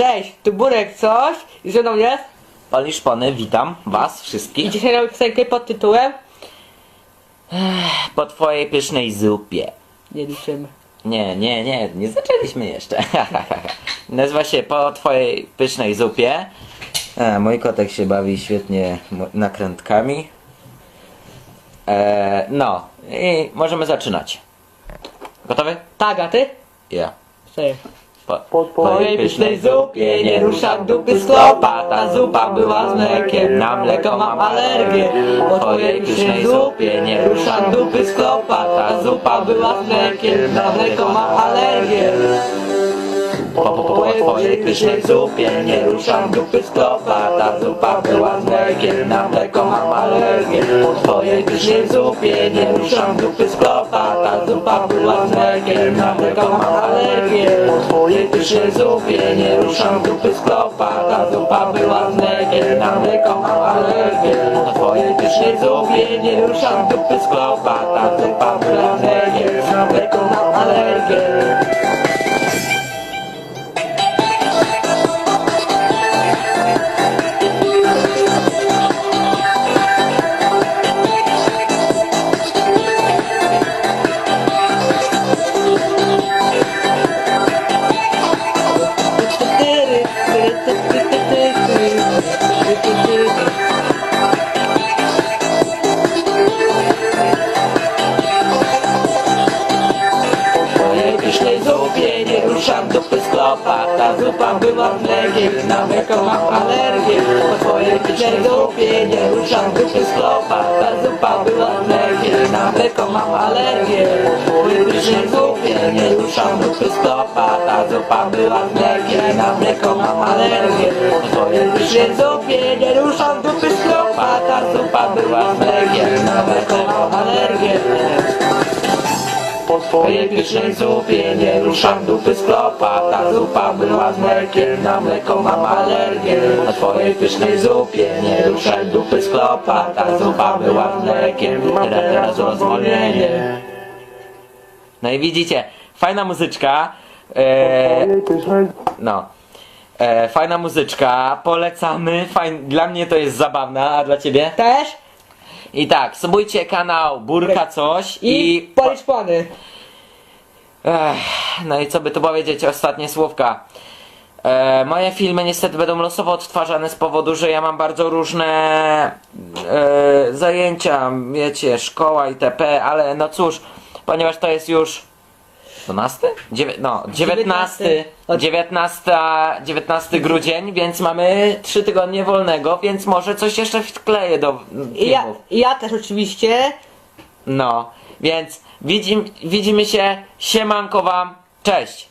Cześć, tu Burek coś i ze mną jest Pali Szpony, witam was i wszystkich dzisiaj robię piosenkę pod tytułem po twojej pysznej zupie. Nie liczymy. Nie, nie, nie, nie zaczęliśmy jeszcze. Nazywa się po twojej pysznej zupie. A, mój kotek się bawi świetnie mo- nakrętkami. E, no, i możemy zaczynać. Gotowy? Tak, a ty? Ja. Cześć. Po twojej pysznej zupie nie ruszam dupy z klopa. Ta zupa była z mlekiem, na mleko mam alergię. Po twojej pysznej zupie nie ruszam dupy z klopa. Ta zupa była z mlekiem, na mleko mam alergię twojej pysznej zupie nie ruszam. Dupy z klopa Ta zupa była z mlekiem, na mleko mam alergię Po twojej pysznej zupie nie ruszam. Dupy z klopa Ta zupa była z mlekiem, na mleko mam alergię Po twojej pysznej zupie nie ruszam. Dupy z klopa Ta zupa była z mlekiem, na mleko mam alergię Po twojej pysznej zupie nie ruszam. Dupy z klopa Ta zupa była z mlekiem, na mleko mam alergię ruszam dupy z klopa Ta zupa była z mlekiem, na mleko mam alergię Po twojej pysznej zupie nie ruszam dupy z klopa Ta zupa była z mlekiem, na mleko mam alergię. Po twojej pysznej zupie nie ruszam dupy z klopa Ta zupa była z mlekiem, na mleko mam alergię. Po twojej pysznej zupie nie ruszam dupy z po twojej pysznej zupie nie ruszam dupy z klopa Ta zupa była z mlekiem, na mleko mam alergię. Na twojej pysznej zupie nie ruszaj dupy z klopa Ta zupa była z mlekiem, teraz, teraz rozwolnienie. No i widzicie, fajna muzyczka. E, No. E, Fajna muzyczka, polecamy, fajn, dla mnie to jest zabawna, a dla ciebie? Też? I tak, subujcie kanał Burka Coś I, i pony. Ech, no i co by tu powiedzieć, ostatnie słówka. E, moje filmy niestety będą losowo odtwarzane z powodu, że ja mam bardzo różne e, zajęcia, wiecie, szkoła itp., ale no cóż, ponieważ to jest już 12? Dziewię, no, 19, 19, 19 grudzień, więc mamy 3 tygodnie wolnego, więc może coś jeszcze wkleję do ja, filmów. i ja też oczywiście. No, więc widzim, widzimy się, siemanko wam, cześć!